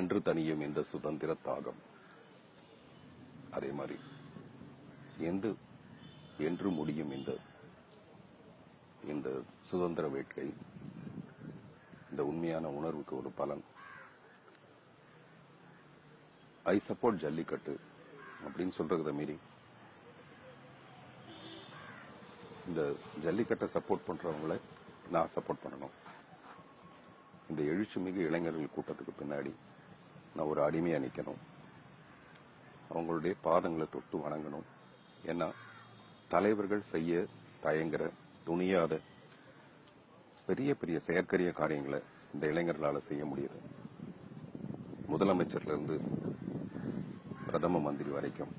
என்று தனியும் இந்த சுதந்திர தாகம். அதே மாதிரி எந்த என்று முடியும் இந்த இந்த சுதந்திர வேட்கை இந்த உண்மையான உணர்வுக்கு ஒரு பலன். ஐ சப்போர்ட் ஜல்லிக்கட்டு அப்படின்னு சொல்றத மீறி இந்த ஜல்லிக்கட்டை சப்போர்ட் பண்றவங்களை நான் சப்போர்ட் பண்ணணும். இந்த எழுச்சி மிகு இளைஞர்கள் கூட்டத்துக்கு பின்னாடி நான் ஒரு அடிமையா நிற்கணும் அவங்களுடைய பாதங்களை தொட்டு வணங்கணும். ஏன்னா தலைவர்கள் செய்ய தயங்குற துணியாத பெரிய பெரிய செயற்கரிய காரியங்களை இந்த இளைஞர்களால் செய்ய முடியுது. முதலமைச்சர்லேருந்து பிரதம மந்திரி வரைக்கும்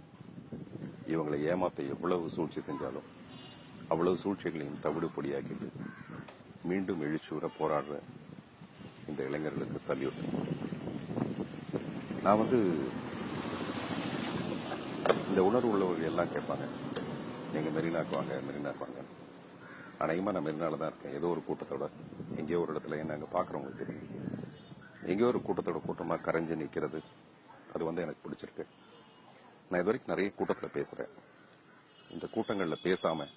இவங்களை ஏமாத்த எவ்வளவு சூழ்ச்சி செஞ்சாலும் அவ்வளவு சூழ்ச்சிகளையும் தவிடு பொடியாக்கிட்டு மீண்டும் எழுச்சியுற போராடுற இந்த இளைஞர்களுக்கு சல்யூட். நான் வந்து இந்த உணர்வு உள்ளவர்கள் எல்லாம் கேட்பாங்க. நீங்க மெரினாக்கு வாங்க மெரினாக்கு வாங்க. அநேகமாக நான் மெரினால தான் இருக்கேன். ஏதோ ஒரு கூட்டத்தோட. எங்கேயோ ஒரு இடத்துல என்ன அங்கே பார்க்குறவங்களுக்கு தெரியும். எங்கேயோ ஒரு கூட்டத்தோட கூட்டமாக கரைஞ்சு நிற்கிறது அது வந்து எனக்கு பிடிச்சிருக்கு. நான் இது வரைக்கும் நிறைய கூட்டத்தில் பேசுகிறேன் இந்த கூட்டங்களில் பேசாமல்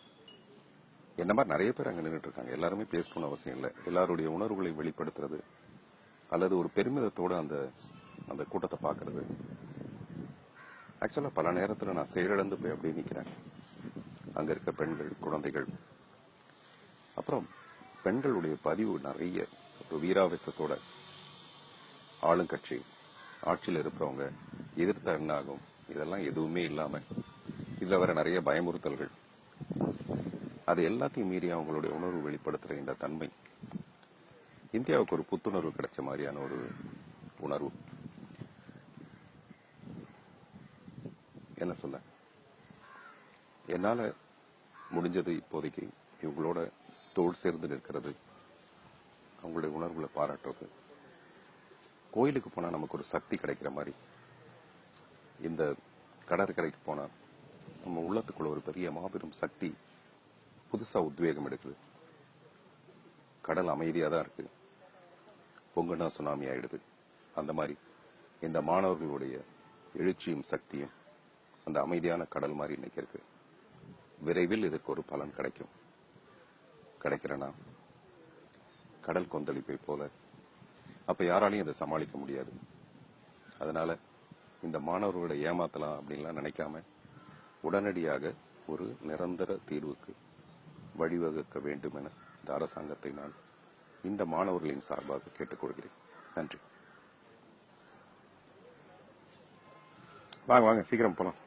என்ன மாதிரி நிறைய பேர் அங்கே நின்றுட்டு இருக்காங்க. எல்லாருமே பேசணும்னு அவசியம் இல்லை. எல்லாருடைய உணர்வுகளை வெளிப்படுத்துறது அல்லது ஒரு பெருமிதத்தோட அந்த அந்த கூட்டத்தை பார்க்கறது. ஆக்சுவலாக பல நேரத்தில் நான் செயலிழந்து போய் அப்படியே நிற்கிறேன் அங்கே இருக்க பெண்கள் குழந்தைகள். அப்புறம் பெண்களுடைய பதிவு நிறைய. ஒரு வீராவேசத்தோட ஆளுங்கட்சி ஆட்சியில் இருக்கிறவங்க எதிர்த்த என்ன ஆகும் இதெல்லாம் எதுவுமே இல்லாமல் இதில் வர நிறைய பயமுறுத்தல்கள். அது எல்லாத்தையும் மீறி அவங்களுடைய உணர்வு வெளிப்படுத்துகிற இந்த தன்மை. இந்தியாவுக்கு ஒரு புத்துணர்வு கிடைச்ச மாதிரியான ஒரு உணர்வு. என்ன சொல்ல? என்னால் முடிஞ்சது இப்போதைக்கு இவங்களோட தோல் சேர்ந்து நிற்கிறது. அவங்களுடைய உணர்வுகளை பாராட்டுறது. கோயிலுக்கு போனால் நமக்கு ஒரு சக்தி கிடைக்கிற மாதிரி. இந்த கடற்கரைக்கு போனால் நம்ம உள்ளத்துக்குள்ள ஒரு பெரிய மாபெரும் சக்தி புதுசாக உத்வேகம் எடுக்குது. கடல் அமைதியாக தான் இருக்கு. பொங்குனா சுனாமி ஆயிடுது. அந்த மாதிரி இந்த மாணவர்களுடைய எழுச்சியும் சக்தியும் அந்த அமைதியான கடல் மாதிரி இன்னைக்கு இருக்கு. விரைவில் இதுக்கு ஒரு பலன் கிடைக்கும். கிடைக்கிறனா? கடல் கொந்தளிப்பை போல. அப்ப யாராலையும் அதை சமாளிக்க முடியாது. அதனால இந்த மாணவர்களை ஏமாத்தலாம் அப்படின்லாம் நினைக்காம உடனடியாக ஒரு நிரந்தர தீர்வுக்கு வழிவகுக்க வேண்டும் என இந்த அரசாங்கத்தை நான் இந்த மாணவர்களின் சார்பாக கேட்டுக்கொள்கிறேன். நன்றி. வாங்க வாங்க சீக்கிரம் போலாம்.